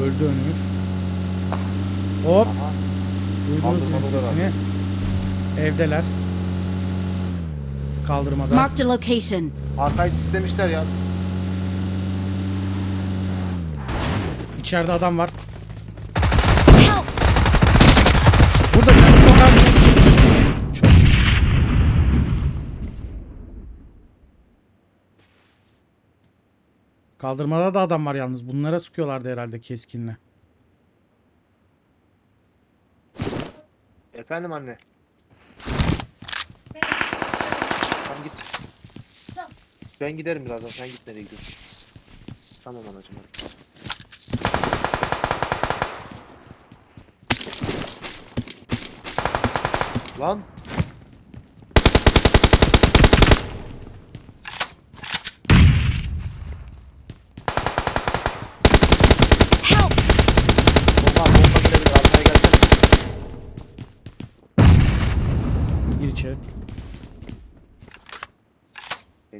Öldü önümüz. Hop. Duydunuz da sesini. Evdeler. Kaldırmada. Marked a location. Arkayı sistemişler ya. İçeride adam var. Help! Burada canı çok az. Çok az. Kaldırmada da adam var yalnız. Bunlara sıkıyorlardı herhalde keskinle. Efendim anne. Tamam git. Ben giderim birazdan. Sen git nereye gidiyorsun? Tamam anacığım hadi. Lan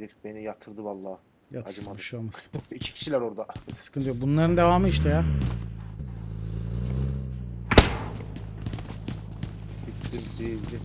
Herif beni yatırdı vallahi. Yatsın Acımadı. bir şey olmaz. İki kişiler orada. Sıkıntı yok. Bunların devamı işte ya. Bittim sizce.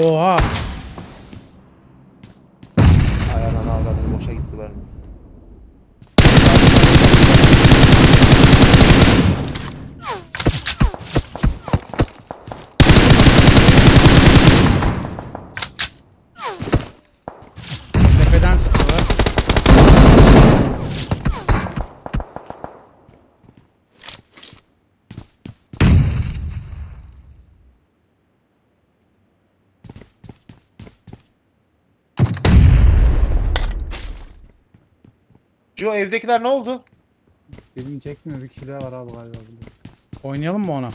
Oha. Cio evdekiler ne oldu? Birini çekmiyor bir kişi daha var abi galiba burada. Oynayalım mı ona?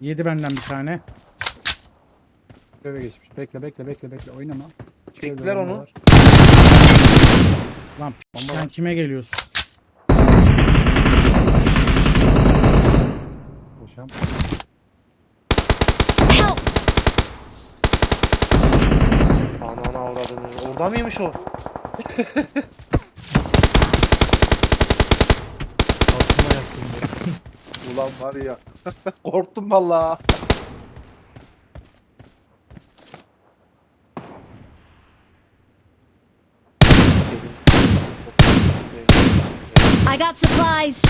Yedi benden bir tane. şöyle geçmiş. Bekle bekle bekle bekle oynama. Şöyle Çektiler bomba onu. var. Lan p- sen kime geliyorsun? Boşam. Help! Anana avradını. Orada mıymış o? Altıma yattım ya. Ulan var ya. Korktum valla. I got supplies.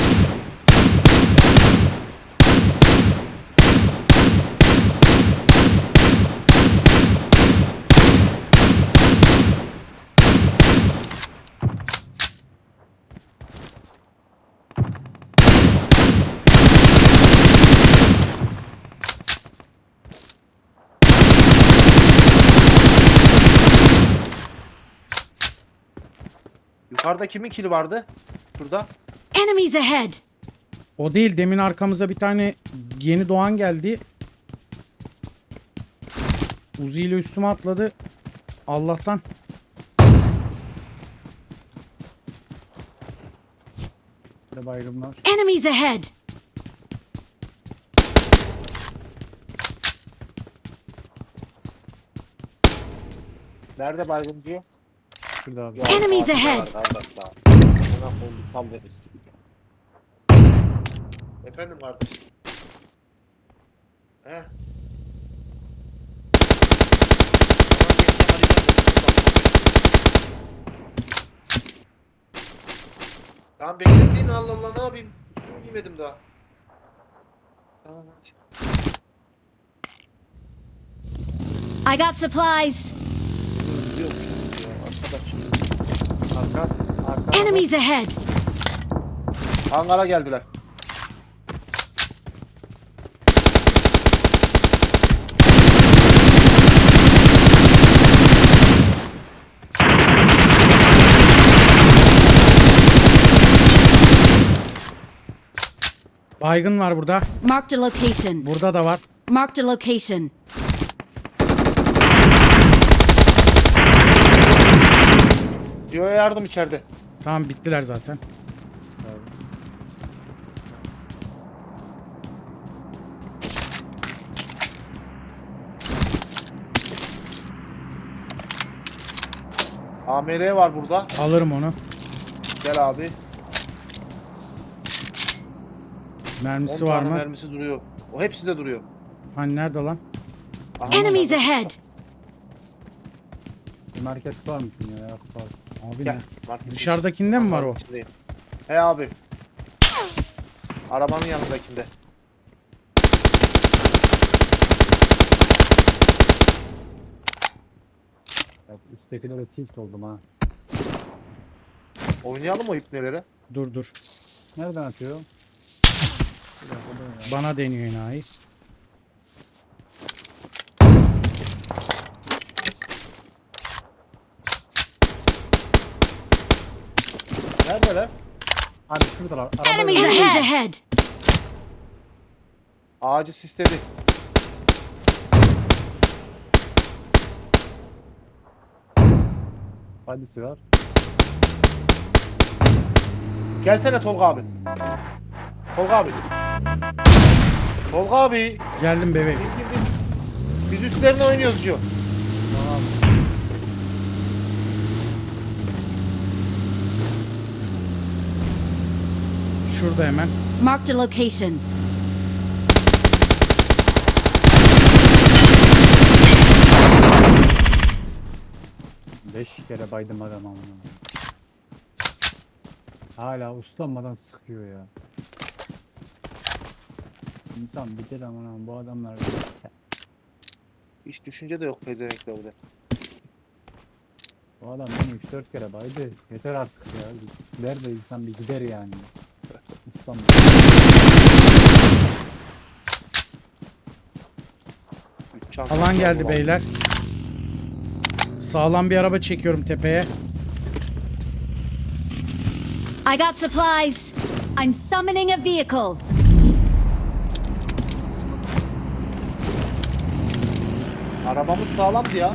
Yukarıda kimin kili vardı? Şurada. Enemies ahead. O değil demin arkamıza bir tane yeni doğan geldi. Uzi ile üstüme atladı. Allah'tan. Baygın var. Enemies ahead. Nerede baygıncı? Şurada abi. Enemies ahead. Efendim kardeşim. He. Tamam beklesin Allah Allah ne yapayım? Üstümü giymedim daha. Tamam hadi. I got supplies. Ya arkadaş. Enemies ahead. Hangara geldiler. Baygın var burada. Marked a location. Burada da var. Marked a location. Diyor yardım içeride. Tamam bittiler zaten. Sağ ol. AMR var burada. Alırım onu. Gel abi. Mermisi 10 var tane mı? mermisi duruyor. O hepsi de duruyor. Hani nerede lan? Aha, Enemies ahead. Bir market var mısın ya? Yakup abi. Abi Gel. ne? Market Dışarıdakinde mi var o? içindeyim. He abi. Arabanın yanındakinde. Ya, üsttekilere tilt oldum ha. Oynayalım o ipnelere. Dur dur. Nereden atıyor? Bana deniyor enayi. Neredeler? Abi şuradalar. Enemies yok. ahead. ahead. Ağacı sisledi. Hadisi var. Gelsene Tolga abi. Tolga abi. Tolga abi. Geldim bebeğim. Biz üstlerine oynuyoruz diyor. Şurada hemen. Marked a location. Beş kere baydım adam amına. Hala uslanmadan sıkıyor ya. İnsan bitir amına bu adamlar. Hiç düşünce de yok pezevenklerde. Bu adam beni 3-4 kere baydı. Yeter artık ya. Der de insan bir gider yani. Çanta Alan geldi beyler. Sağlam bir araba çekiyorum tepeye. I got supplies. I'm summoning a vehicle. Arabamız sağlamdı ya.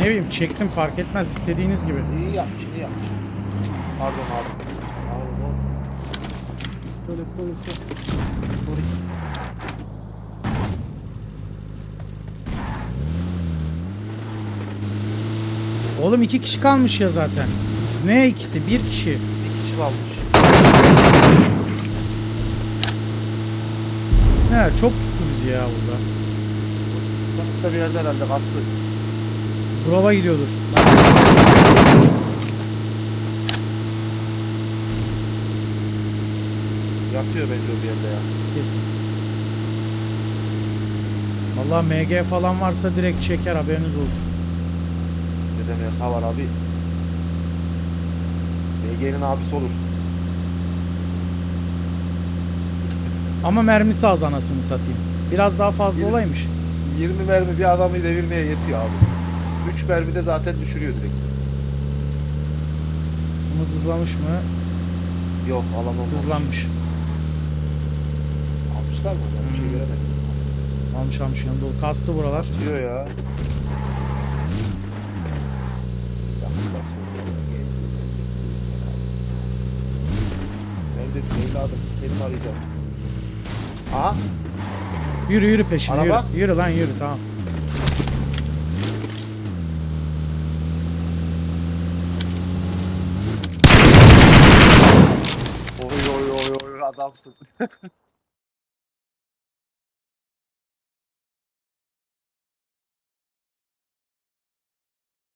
Ne bileyim çektim fark etmez istediğiniz gibi. İyi yapmış, iyi yapmış. Pardon abi. Let's go let's go let's go. Oğlum iki kişi kalmış ya zaten. Ne ikisi? Bir kişi. Bir kişi kalmış. He çok tuttu bizi ya burada. Sonuçta bir yerde herhalde kastı. Brova gidiyordur. Yatıyor bence o bir yerde ya. Kesin. Valla MG falan varsa direkt çeker haberiniz olsun. Ne demek ha var abi. BG'nin abisi olur. Ama mermisi az anasını satayım. Biraz daha fazla Yirmi- olaymış. 20 mermi bir adamı devirmeye yetiyor abi. 3 mermi de zaten düşürüyor direkt. Bunu hızlamış mı? Yok alan olmamış. Hızlanmış. Almışlar mı? Ben bir şey Hmm. göremedim. Almış almış yanında dolu. Kastı buralar. Diyor ya. Neredesin evladım? Seni mi arayacağız? Aha. Yürü yürü peşine Araba? yürü. Yürü lan yürü tamam. Oy oy oy oy adamsın.